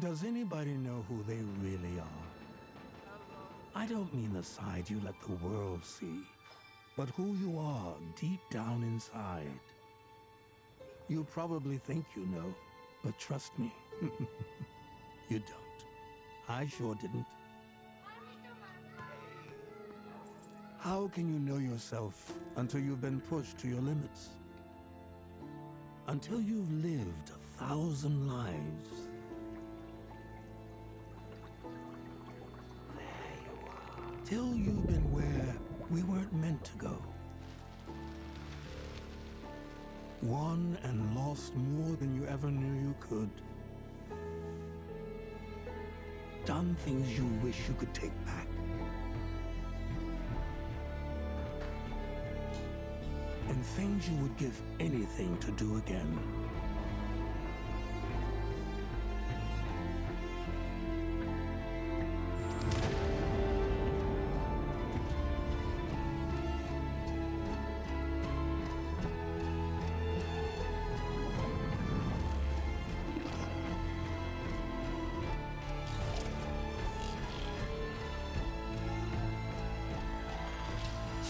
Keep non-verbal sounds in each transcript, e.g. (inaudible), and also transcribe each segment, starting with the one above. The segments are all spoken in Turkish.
Does anybody know who they really are? I don't mean the side you let the world see, but who you are deep down inside. You probably think you know, but trust me, (laughs) you don't. I sure didn't. How can you know yourself until you've been pushed to your limits? Until you've lived a thousand lives. Till you've been where we weren't meant to go. Won and lost more than you ever knew you could. Done things you wish you could take back. And things you would give anything to do again.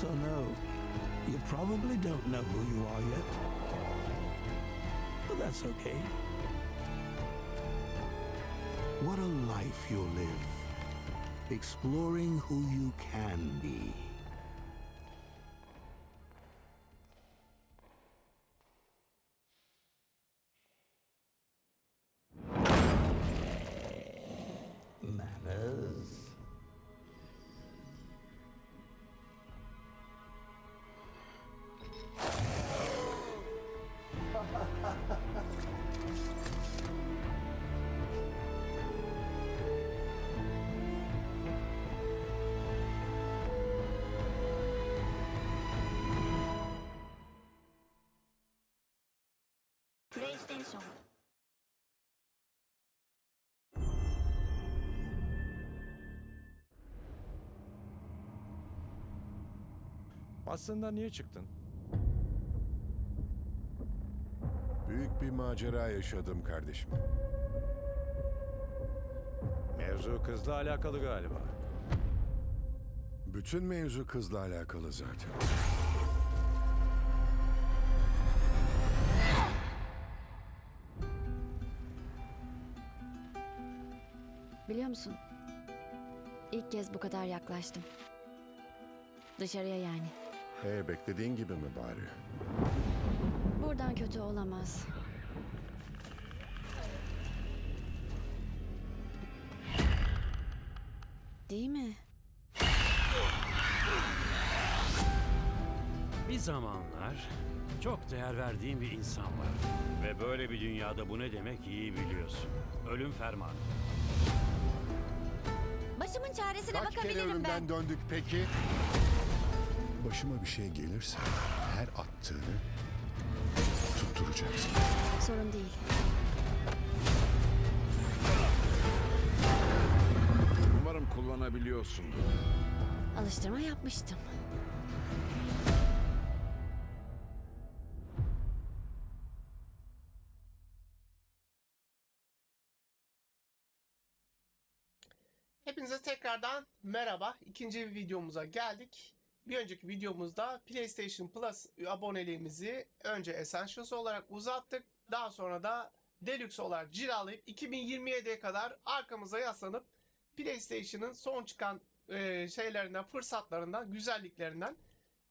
So no, you probably don't know who you are yet. But that's okay. What a life you'll live, exploring who you can be. PlayStation Aslında niye çıktın? Büyük bir macera yaşadım kardeşim. Mevzu kızla alakalı galiba. Bütün mevzu kızla alakalı zaten. Musun? İlk kez bu kadar yaklaştım. Dışarıya yani. E beklediğin gibi mi bari? Buradan kötü olamaz. Değil mi? Bir zamanlar çok değer verdiğim bir insan var. Ve böyle bir dünyada bu ne demek iyi biliyorsun. Ölüm fermanı. Başımın çaresine Kaç kere bakabilirim ölümden ben. döndük peki? Başıma bir şey gelirse her attığını tutturacaksın. Sorun değil. Umarım kullanabiliyorsundur. Alıştırma yapmıştım. Tekrardan merhaba. İkinci bir videomuza geldik. Bir önceki videomuzda PlayStation Plus aboneliğimizi önce Essentials olarak uzattık. Daha sonra da Deluxe olarak cilalayıp 2027'ye kadar arkamıza yaslanıp PlayStation'ın son çıkan e, şeylerinden, fırsatlarından, güzelliklerinden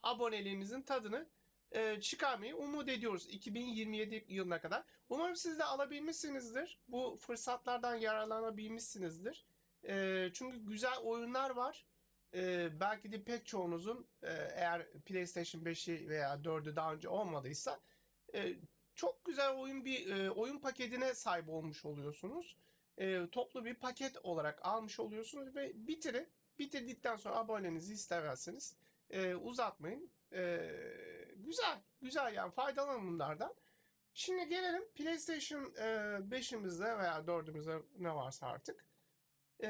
aboneliğimizin tadını e, çıkarmayı umut ediyoruz 2027 yılına kadar. Umarım siz de alabilmişsinizdir. Bu fırsatlardan yararlanabilmişsinizdir. E, çünkü güzel oyunlar var. E, belki de pek çoğunuzun e, eğer PlayStation 5'i veya 4'ü daha önce olmadıysa e, çok güzel oyun bir e, oyun paketine sahip olmuş oluyorsunuz. E, toplu bir paket olarak almış oluyorsunuz ve bitirin. Bitirdikten sonra abonenizi istemezseniz e, uzatmayın. E, güzel, güzel yani faydalanın bunlardan. Şimdi gelelim PlayStation e, 5'imizde veya 4'ümüzde ne varsa artık. E,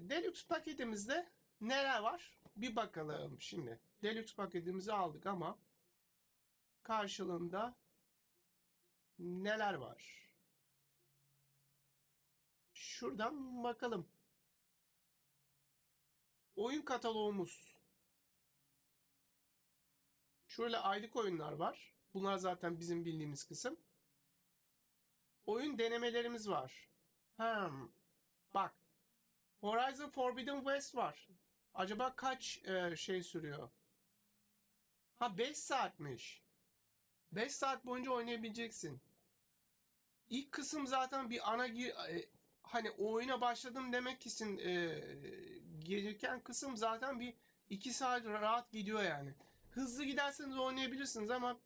Deluxe paketimizde neler var? Bir bakalım şimdi. Deluxe paketimizi aldık ama karşılığında neler var? Şu şuradan bakalım. Oyun kataloğumuz. Şöyle aylık oyunlar var. Bunlar zaten bizim bildiğimiz kısım. Oyun denemelerimiz var. Hmm. Bak. Horizon Forbidden West var. Acaba kaç e, şey sürüyor? Ha 5 saatmiş. 5 saat boyunca oynayabileceksin. İlk kısım zaten bir ana e, hani oyuna başladım demek için e, gelirken kısım zaten bir 2 saat rahat gidiyor yani. Hızlı giderseniz oynayabilirsiniz ama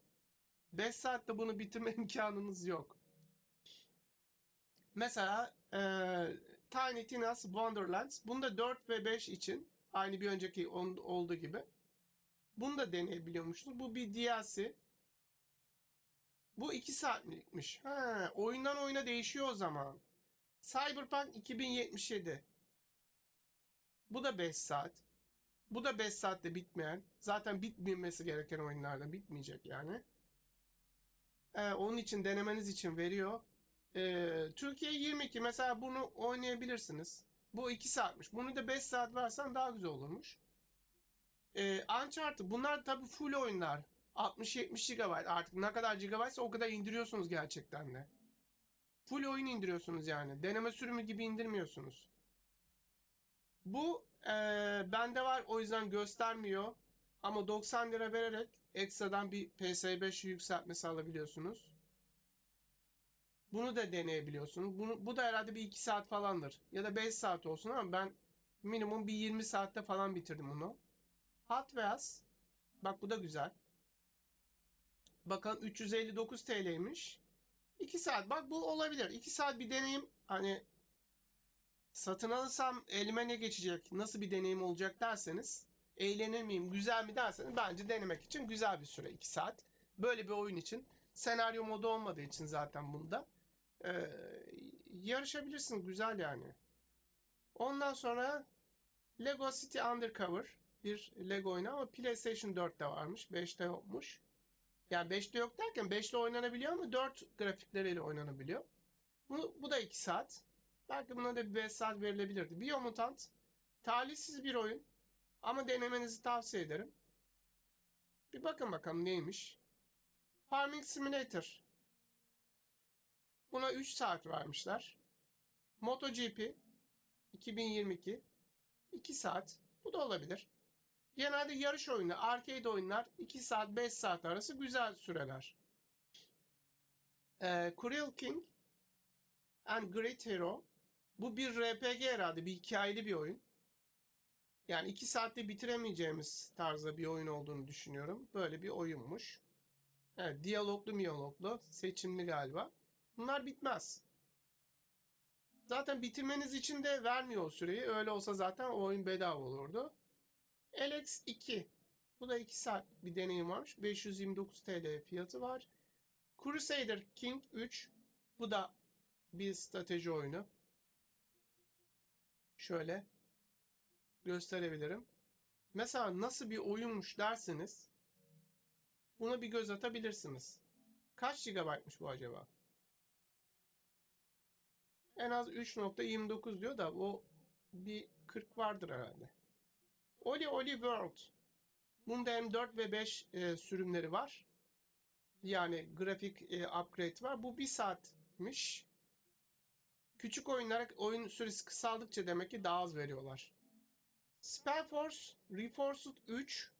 5 saatte bunu bitirme (laughs) imkanınız yok. Mesela e, Tiny Tina's Wonderlands. Bunda 4 ve 5 için aynı bir önceki olduğu gibi. Bunu da deneyebiliyormuşsunuz. Bu bir DLC. Bu 2 saatlikmiş. Ha, oyundan oyuna değişiyor o zaman. Cyberpunk 2077. Bu da 5 saat. Bu da 5 saatte bitmeyen. Zaten bitmemesi gereken oyunlarda bitmeyecek yani. Ee, onun için denemeniz için veriyor. Ee, Türkiye 22 mesela bunu oynayabilirsiniz. Bu 2 saatmiş. Bunu da 5 saat versen daha güzel olurmuş. Ee, Uncharted bunlar tabii full oyunlar. 60-70 GB artık ne kadar GB'sa o kadar indiriyorsunuz gerçekten de. Full oyun indiriyorsunuz yani. Deneme sürümü gibi indirmiyorsunuz. Bu eee, bende var o yüzden göstermiyor. Ama 90 lira vererek ekstradan bir PS5 yükseltmesi alabiliyorsunuz. Bunu da deneyebiliyorsunuz. Bunu, bu da herhalde bir 2 saat falandır. Ya da 5 saat olsun ama ben minimum bir 20 saatte falan bitirdim bunu. Hot Wheels. Bak bu da güzel. Bakın 359 TL'ymiş. 2 saat. Bak bu olabilir. 2 saat bir deneyim. Hani satın alırsam elime ne geçecek? Nasıl bir deneyim olacak derseniz eğlenir miyim? Güzel mi derseniz bence denemek için güzel bir süre 2 saat. Böyle bir oyun için. Senaryo modu olmadığı için zaten bunda. Ee, yarışabilirsin. Güzel yani. Ondan sonra Lego City Undercover bir Lego oyunu ama PlayStation 4'te varmış. 5'te yokmuş. Yani 5'te yok derken 5'te oynanabiliyor ama 4 grafikleriyle oynanabiliyor. Bu, bu da 2 saat. Belki buna da bir 5 saat verilebilirdi. Biomutant talihsiz bir oyun ama denemenizi tavsiye ederim. Bir bakın bakalım neymiş. Farming Simulator. Buna 3 saat vermişler. MotoGP 2022 2 saat. Bu da olabilir. Genelde yarış oyunu, arcade oyunlar 2 saat 5 saat arası güzel süreler. Ee, Cruel King and Great Hero bu bir RPG herhalde, bir hikayeli bir oyun. Yani 2 saatte bitiremeyeceğimiz tarzda bir oyun olduğunu düşünüyorum. Böyle bir oyunmuş. Evet, diyaloglu miyaloglu, seçimli galiba. Bunlar bitmez. Zaten bitirmeniz için de vermiyor o süreyi. Öyle olsa zaten o oyun bedava olurdu. LX 2. Bu da 2 saat bir deneyim varmış. 529 TL fiyatı var. Crusader King 3. Bu da bir strateji oyunu. Şöyle gösterebilirim. Mesela nasıl bir oyunmuş derseniz buna bir göz atabilirsiniz. Kaç GB'mış bu acaba? En az 3.29 diyor da o bir 40 vardır herhalde. Oli Oli World. Bunda hem 4 ve 5 e, sürümleri var. Yani grafik e, upgrade var. Bu 1 saatmiş. Küçük oyunlara oyun süresi kısaldıkça demek ki daha az veriyorlar. Spellforce Reforced 3.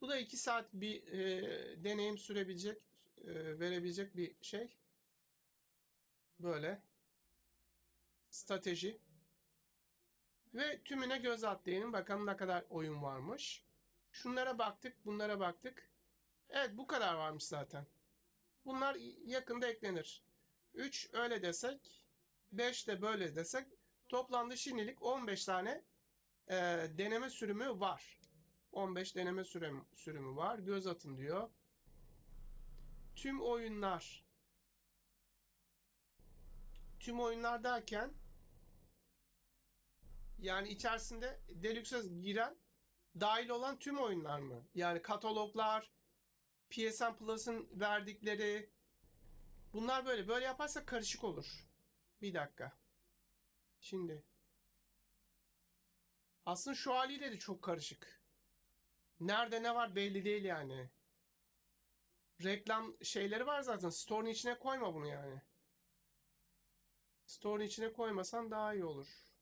Bu da 2 saat bir e, deneyim sürebilecek, e, verebilecek bir şey. Böyle. Strateji. Ve tümüne göz atlayalım. Bakalım ne kadar oyun varmış. Şunlara baktık, bunlara baktık. Evet bu kadar varmış zaten. Bunlar yakında eklenir. 3 öyle desek, 5 de böyle desek toplamda şimdilik 15 tane e, deneme sürümü var. 15 deneme sürüm, sürümü var. Göz atın diyor. Tüm oyunlar tüm oyunlar derken yani içerisinde Deluxe'a giren dahil olan tüm oyunlar mı? Yani kataloglar, PSN Plus'ın verdikleri bunlar böyle. Böyle yaparsak karışık olur. Bir dakika. Şimdi. Aslında şu haliyle de çok karışık. Nerede ne var belli değil yani. Reklam şeyleri var zaten. Store'un içine koyma bunu yani. Store'un içine koymasan daha iyi olur.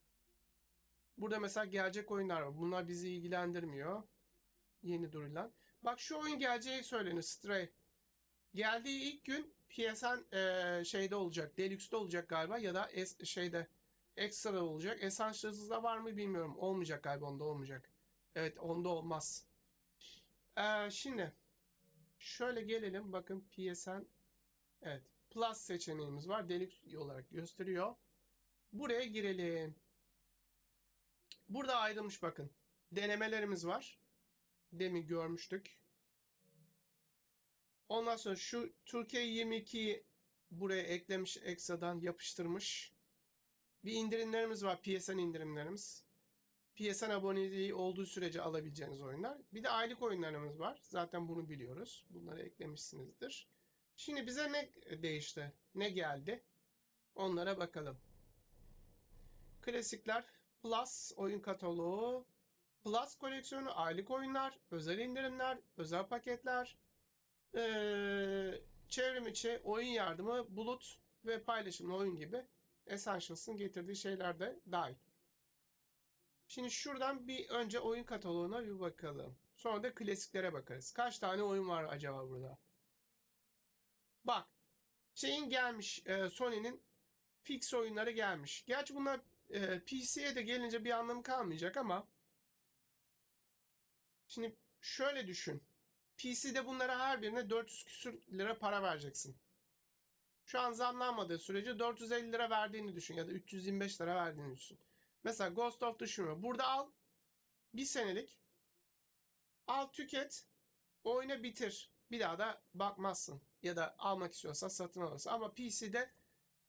Burada mesela gelecek oyunlar var. Bunlar bizi ilgilendirmiyor. Yeni durulan. Bak şu oyun geleceği söyleniyor. Stray. Geldiği ilk gün PSN eee, şeyde olacak. Deluxe'de olacak galiba ya da es- şeyde Extra olacak. Essentials'da var mı bilmiyorum. Olmayacak galiba onda olmayacak. Evet onda olmaz. Ee, şimdi şöyle gelelim. Bakın PSN evet Plus seçeneğimiz var. Deluxe olarak gösteriyor. Buraya girelim. Burada ayrılmış bakın. Denemelerimiz var. Demin görmüştük. Ondan sonra şu Türkiye 22'yi buraya eklemiş ekstradan yapıştırmış. Bir indirimlerimiz var. PSN indirimlerimiz. PSN aboneliği olduğu sürece alabileceğiniz oyunlar. Bir de aylık oyunlarımız var. Zaten bunu biliyoruz. Bunları eklemişsinizdir. Şimdi bize ne değişti? Ne geldi? Onlara bakalım. Klasikler, Plus oyun kataloğu, Plus koleksiyonu, aylık oyunlar, özel indirimler, özel paketler, ee, çevrim içi, oyun yardımı, bulut ve paylaşımlı oyun gibi Essentials'ın getirdiği şeyler de dahil. Şimdi şuradan bir önce oyun kataloğuna bir bakalım. Sonra da klasiklere bakarız. Kaç tane oyun var acaba burada? Bak. Şeyin gelmiş. Sony'nin fix oyunları gelmiş. Gerçi bunlar e, PC'ye de gelince bir anlamı kalmayacak ama şimdi şöyle düşün. PC'de bunlara her birine 400 küsür lira para vereceksin. Şu an zamlanmadığı sürece 450 lira verdiğini düşün ya da 325 lira verdiğini düşün. Mesela Ghost of Tsushima. Burada al bir senelik al tüket oyna bitir. Bir daha da bakmazsın. Ya da almak istiyorsan satın alırsın. Ama PC'de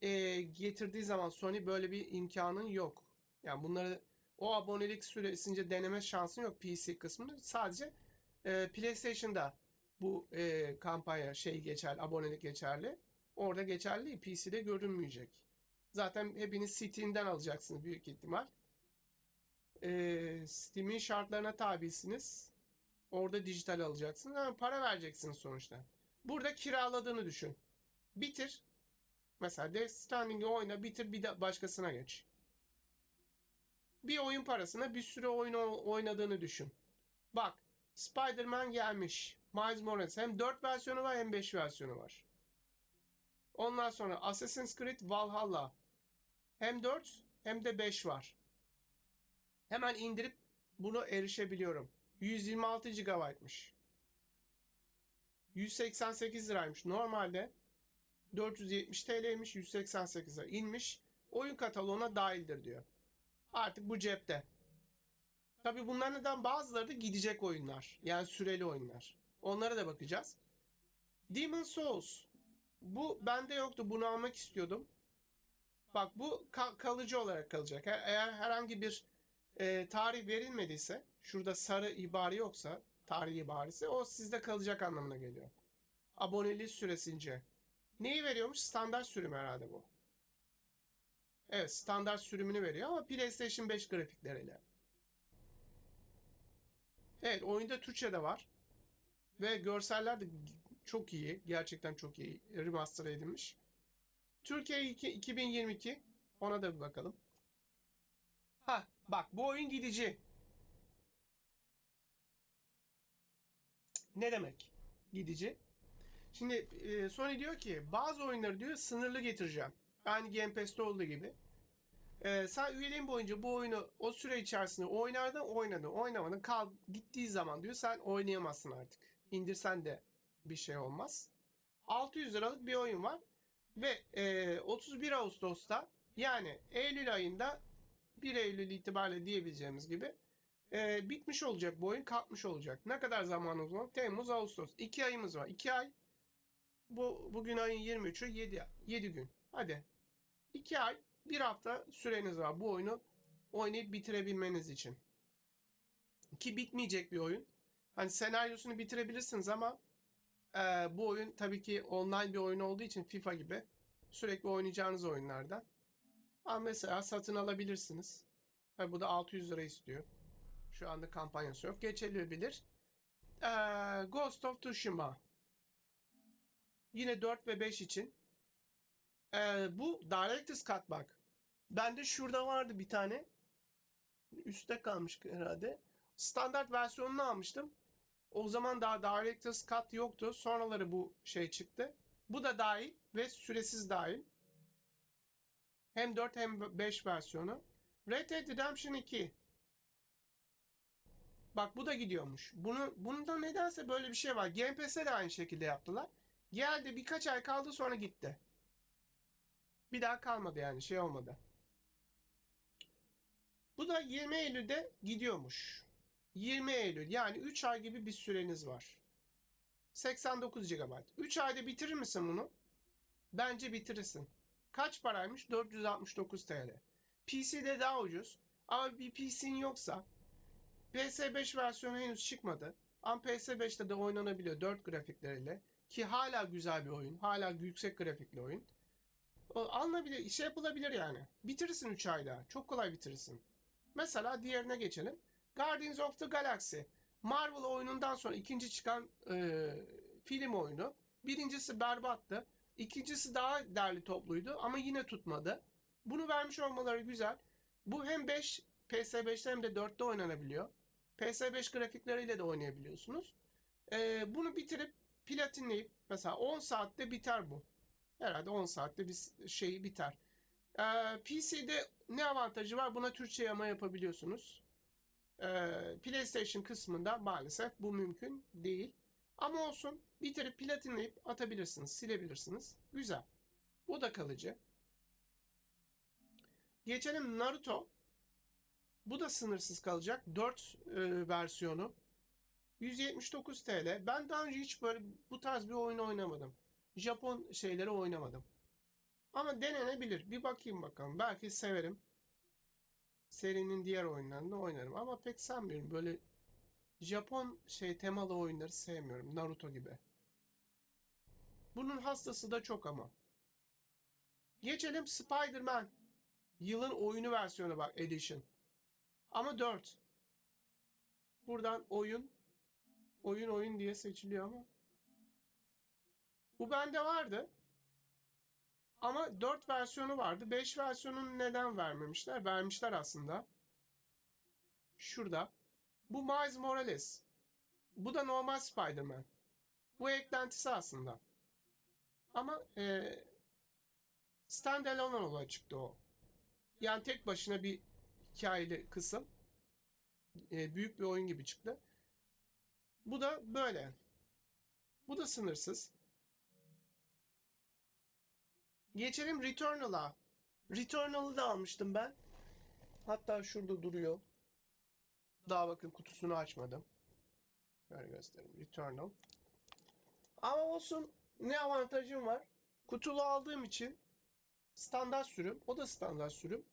e, getirdiği zaman Sony böyle bir imkanın yok. Yani bunları o abonelik süresince deneme şansın yok PC kısmında. Sadece e, PlayStation'da bu e, kampanya şey geçerli, abonelik geçerli. Orada geçerli değil. PC'de görünmeyecek. Zaten hepiniz Steam'den alacaksınız büyük ihtimal. Ee, Steam'in şartlarına tabisiniz. Orada dijital alacaksınız ama para vereceksiniz sonuçta. Burada kiraladığını düşün. Bitir. Mesela Death Stranding'i oyna bitir bir de başkasına geç. Bir oyun parasına bir sürü oyun oynadığını düşün. Bak Spider-Man gelmiş. Miles Morales hem 4 versiyonu var hem 5 versiyonu var. Ondan sonra Assassin's Creed Valhalla. Hem 4 hem de 5 var. Hemen indirip bunu erişebiliyorum. 126 GB'mış. 188 liraymış. Normalde 470 TL'ymiş. 188 lira inmiş. Oyun kataloğuna dahildir diyor. Artık bu cepte. Tabi bunlardan bazıları da gidecek oyunlar. Yani süreli oyunlar. Onlara da bakacağız. Demon Souls. Bu bende yoktu. Bunu almak istiyordum. Bak bu ka- kalıcı olarak kalacak. Eğer, eğer herhangi bir e, tarih verilmediyse, şurada sarı ibare yoksa, tarih ibaresi o sizde kalacak anlamına geliyor. Aboneliği süresince. Neyi veriyormuş? Standart sürüm herhalde bu. Evet, standart sürümünü veriyor ama PlayStation 5 grafikleriyle. Evet, oyunda Türkçe de var. Ve görseller de çok iyi. Gerçekten çok iyi. Remaster edilmiş. Türkiye 2 2022. Ona da bir bakalım. Ha bak bu oyun gidici. Ne demek? Gidici. Şimdi e, Sony diyor ki bazı oyunları diyor sınırlı getireceğim. Aynı Game Pass'te olduğu gibi. E, sen üyeliğin boyunca bu oyunu o süre içerisinde oynardın oynadın oynamadın kal gittiği zaman diyor sen oynayamazsın artık. İndirsen de bir şey olmaz. 600 liralık bir oyun var. Ve e, 31 Ağustos'ta yani Eylül ayında 1 Eylül itibariyle diyebileceğimiz gibi e, bitmiş olacak bu oyun kalkmış olacak. Ne kadar zamanımız var? Temmuz, Ağustos. 2 ayımız var. 2 ay. Bu, bugün ayın 23'ü 7, 7 gün. Hadi. 2 ay, 1 hafta süreniz var bu oyunu oynayıp bitirebilmeniz için. Ki bitmeyecek bir oyun. Hani senaryosunu bitirebilirsiniz ama ee, bu oyun tabii ki online bir oyun olduğu için FIFA gibi sürekli oynayacağınız oyunlardan. Ama mesela satın alabilirsiniz. Ha, bu da 600 lira istiyor. Şu anda kampanyası yok. Geçilebilir. Ee, Ghost of Tsushima. Yine 4 ve 5 için. Ee, bu Director's Cut bak. Bende şurada vardı bir tane. Üste kalmış herhalde. Standart versiyonunu almıştım. O zaman daha Director's Cut yoktu. Sonraları bu şey çıktı. Bu da dahil ve süresiz dahil. Hem 4 hem 5 versiyonu. Red Dead Redemption 2. Bak bu da gidiyormuş. Bunu, bunda nedense böyle bir şey var. Game Pass'te de aynı şekilde yaptılar. Geldi birkaç ay kaldı sonra gitti. Bir daha kalmadı yani şey olmadı. Bu da 20 Eylül'de gidiyormuş. 20 Eylül yani 3 ay gibi bir süreniz var. 89 GB. 3 ayda bitirir misin bunu? Bence bitirirsin. Kaç paraymış? 469 TL. PC'de daha ucuz. Ama bir PC'in yoksa PS5 versiyonu henüz çıkmadı. Ama PS5'te de oynanabiliyor 4 grafikleriyle. Ki hala güzel bir oyun. Hala yüksek grafikli oyun. Alınabilir, şey yapılabilir yani. Bitirirsin 3 ayda. Çok kolay bitirirsin. Mesela diğerine geçelim. Guardians of the Galaxy. Marvel oyunundan sonra ikinci çıkan e, film oyunu. Birincisi berbattı. İkincisi daha derli topluydu ama yine tutmadı. Bunu vermiş olmaları güzel. Bu hem 5 PS5'te hem de 4'te oynanabiliyor. PS5 grafikleriyle de oynayabiliyorsunuz. E, bunu bitirip platinleyip mesela 10 saatte biter bu. Herhalde 10 saatte bir şeyi biter. E, PC'de ne avantajı var? Buna Türkçe yama yapabiliyorsunuz. Ee, PlayStation kısmında maalesef bu mümkün değil. Ama olsun bitirip platinleyip atabilirsiniz, silebilirsiniz. Güzel. Bu da kalıcı. Geçelim Naruto. Bu da sınırsız kalacak. 4 e, versiyonu. 179 TL. Ben daha önce hiç böyle bu tarz bir oyun oynamadım. Japon şeyleri oynamadım. Ama denenebilir. Bir bakayım bakalım. Belki severim serinin diğer oyunlarını oynarım ama pek sanmıyorum. Böyle Japon şey temalı oyunları sevmiyorum. Naruto gibi. Bunun hastası da çok ama. Geçelim Spider-Man. Yılın oyunu versiyonu bak Edition. Ama 4. Buradan oyun oyun oyun diye seçiliyor ama. Bu bende vardı. Ama 4 versiyonu vardı. 5 versiyonunu neden vermemişler? Vermişler aslında. Şurada. Bu Miles Morales. Bu da normal Spider-Man. Bu eklentisi aslında. Ama e, standalone olarak çıktı o. Yani tek başına bir hikayeli kısım. E, büyük bir oyun gibi çıktı. Bu da böyle. Bu da sınırsız. Geçelim Returnal'a. Returnal'ı da almıştım ben. Hatta şurada duruyor. Daha bakın kutusunu açmadım. Şöyle göstereyim. Returnal. Ama olsun ne avantajım var? Kutulu aldığım için standart sürüm. O da standart sürüm.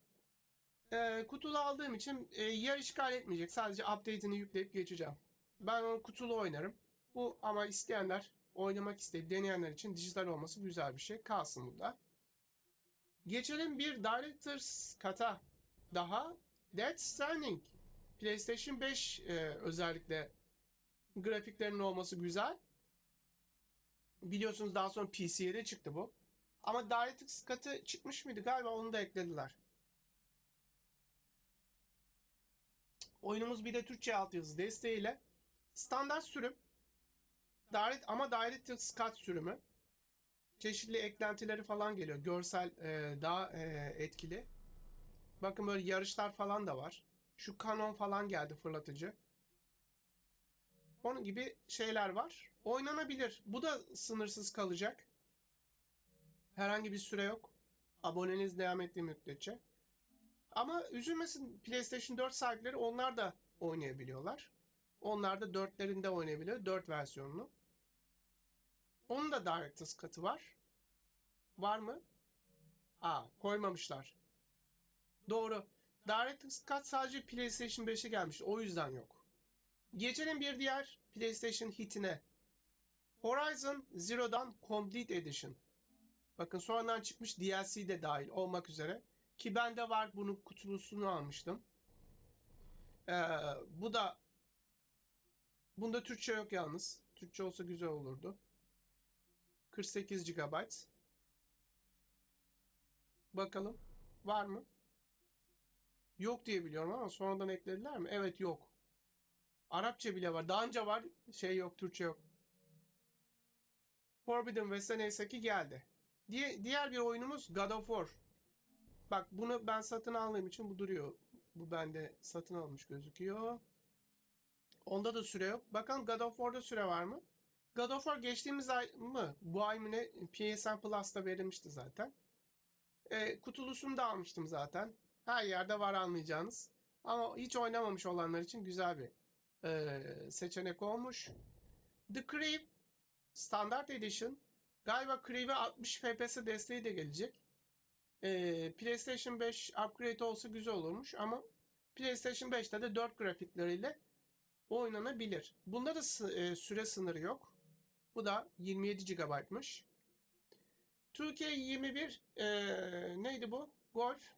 Ee, kutulu aldığım için e, yer işgal etmeyecek. Sadece update'ini yükleyip geçeceğim. Ben onu kutulu oynarım. Bu ama isteyenler oynamak isteyip deneyenler için dijital olması güzel bir şey. Kalsın burada. Geçelim bir Director's Cut'a daha. Death Stranding. PlayStation 5 e, özellikle grafiklerinin olması güzel. Biliyorsunuz daha sonra PC'ye de çıktı bu. Ama Director's Cut'ı çıkmış mıydı? Galiba onu da eklediler. Oyunumuz bir de Türkçe altyazı desteğiyle standart sürüm Direct, ama Director's Cut sürümü çeşitli eklentileri falan geliyor. Görsel e, daha e, etkili. Bakın böyle yarışlar falan da var. Şu kanon falan geldi fırlatıcı. Onun gibi şeyler var. Oynanabilir. Bu da sınırsız kalacak. Herhangi bir süre yok. Aboneniz devam ettiği müddetçe. Ama üzülmesin PlayStation 4 sahipleri onlar da oynayabiliyorlar. Onlar da 4'lerinde oynayabiliyor. 4 versiyonunu. Onun da Director's Cut'ı var. Var mı? Aa koymamışlar. Doğru. Director's Cut sadece PlayStation 5'e gelmiş. O yüzden yok. Geçelim bir diğer PlayStation hitine. Horizon Zero'dan Complete Edition. Bakın sonradan çıkmış DLC de dahil olmak üzere. Ki bende var bunun kutulusunu almıştım. Ee, bu da bunda Türkçe yok yalnız. Türkçe olsa güzel olurdu. 48 GB. Bakalım var mı? Yok diye biliyorum ama sonradan eklediler mi? Evet yok. Arapça bile var. Daha önce var. Şey yok, Türkçe yok. Forbidden West'e neyse ki geldi. Diye, diğer bir oyunumuz God of War. Bak bunu ben satın aldığım için bu duruyor. Bu bende satın almış gözüküyor. Onda da süre yok. Bakalım God of War'da süre var mı? God of War geçtiğimiz ay mı? Bu ay mı ne? PSN Plus'ta verilmişti zaten. E, kutulusunu da almıştım zaten. Her yerde var anlayacağınız. Ama hiç oynamamış olanlar için güzel bir e, seçenek olmuş. The Crave Standard Edition. Galiba Creve'e 60 FPS desteği de gelecek. E, PlayStation 5 upgrade olsa güzel olurmuş ama PlayStation 5'te de 4 grafikleriyle oynanabilir. Bunda da e, süre sınırı yok. Bu da 27 GB'mış. 2K21 e, neydi bu? Golf.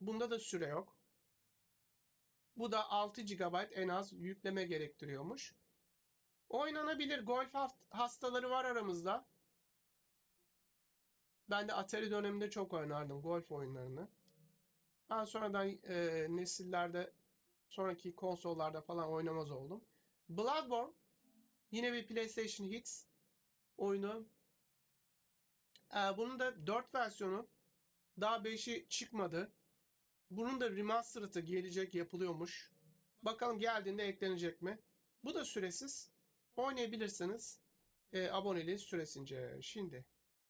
Bunda da süre yok. Bu da 6 GB en az yükleme gerektiriyormuş. Oynanabilir. Golf hastaları var aramızda. Ben de Atari döneminde çok oynardım golf oyunlarını. Ben sonradan e, nesillerde sonraki konsollarda falan oynamaz oldum. Bloodborne yine bir PlayStation Hits oyunu. Ee, bunun da 4 versiyonu daha 5'i çıkmadı. Bunun da remastered'ı gelecek yapılıyormuş. Bakalım geldiğinde eklenecek mi? Bu da süresiz. Oynayabilirsiniz. E, aboneliği süresince. Şimdi